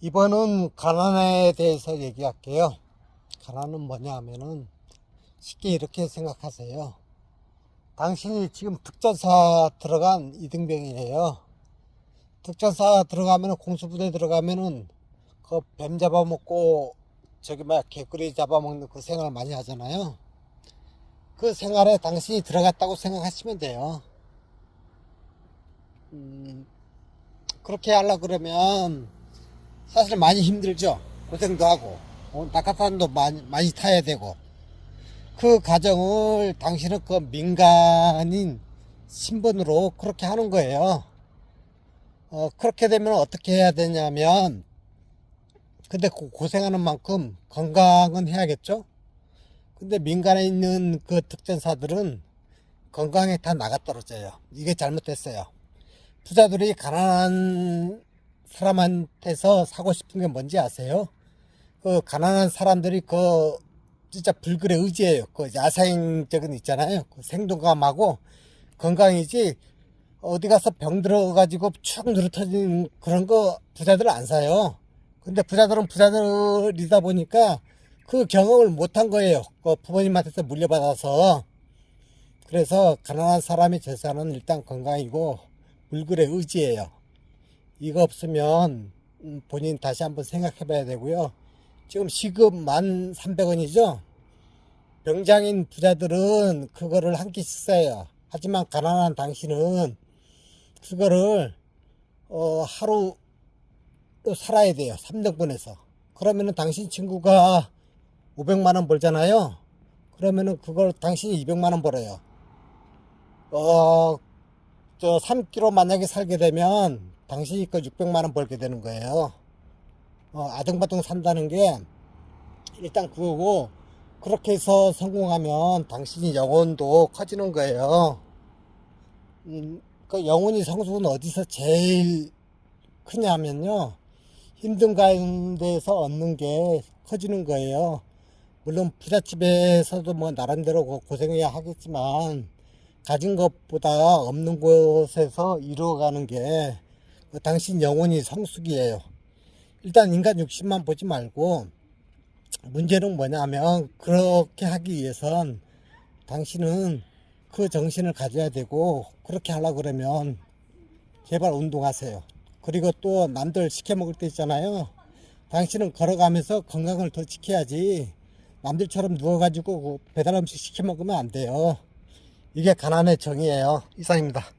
이번은 가난에 대해서 얘기할게요. 가난은 뭐냐 하면은 쉽게 이렇게 생각하세요. 당신이 지금 특전사 들어간 이등병이에요. 특전사 들어가면은 공수부대 들어가면은 그 뱀 잡아먹고 저기 뭐야 개구리 잡아먹는 그 생활 많이 하잖아요. 그 생활에 당신이 들어갔다고 생각하시면 돼요. 음, 그렇게 하려 그러면 사실 많이 힘들죠. 고생도 하고 어, 낙하산도 많이, 많이 타야 되고 그 과정을 당신은 그 민간인 신분으로 그렇게 하는 거예요. 어, 그렇게 되면 어떻게 해야 되냐면 근데 고- 고생하는 만큼 건강은 해야겠죠. 근데 민간에 있는 그 특전사들은 건강에 다 나가 떨어져요. 이게 잘못됐어요. 부자들이 가난한 사람한테서 사고 싶은 게 뭔지 아세요? 그 가난한 사람들이 그 진짜 불굴의 의지예요. 그 야생적인 있잖아요. 그 생동감하고 건강이지 어디 가서 병 들어가지고 축 누르터진 그런 거 부자들은 안 사요. 근데 부자들은 부자들이다 보니까 그 경험을 못한 거예요. 그 부모님한테서 물려받아서. 그래서 가난한 사람의 재산은 일단 건강이고 물굴의 의지예요. 이거 없으면 음, 본인 다시 한번 생각해 봐야 되고요. 지금 시급 1,300원이죠? 병장인 부자들은 그거를 한 끼씩 써요. 하지만 가난한 당신은 그거를 어, 하루 또 살아야 돼요. 3등분에서. 그러면은 당신 친구가 500만원 벌잖아요. 그러면은 그걸 당신이 200만원 벌어요. 어, 저 3kg 만약에 살게 되면 당신이 그 600만원 벌게 되는 거예요. 어, 아등바등 산다는 게 일단 그거고 그렇게 해서 성공하면 당신이 영혼도 커지는 거예요. 음, 그 영혼이 성숙은 어디서 제일 크냐면요. 힘든 가운데서 얻는 게 커지는 거예요. 물론 부잣집에서도 뭐 나름대로 고- 고생해야 하겠지만 가진 것보다 없는 곳에서 이루어가는 게 그 당신 영혼이 성숙이에요. 일단 인간 욕심만 보지 말고 문제는 뭐냐면 그렇게 하기 위해선 당신은 그 정신을 가져야 되고 그렇게 하려고 그러면 제발 운동하세요. 그리고 또 남들 시켜 먹을 때 있잖아요. 당신은 걸어가면서 건강을 더 지켜야지 남들처럼 누워가지고 배달 음식 시켜 먹으면 안 돼요. 이게 가난의 정의예요. 이상입니다.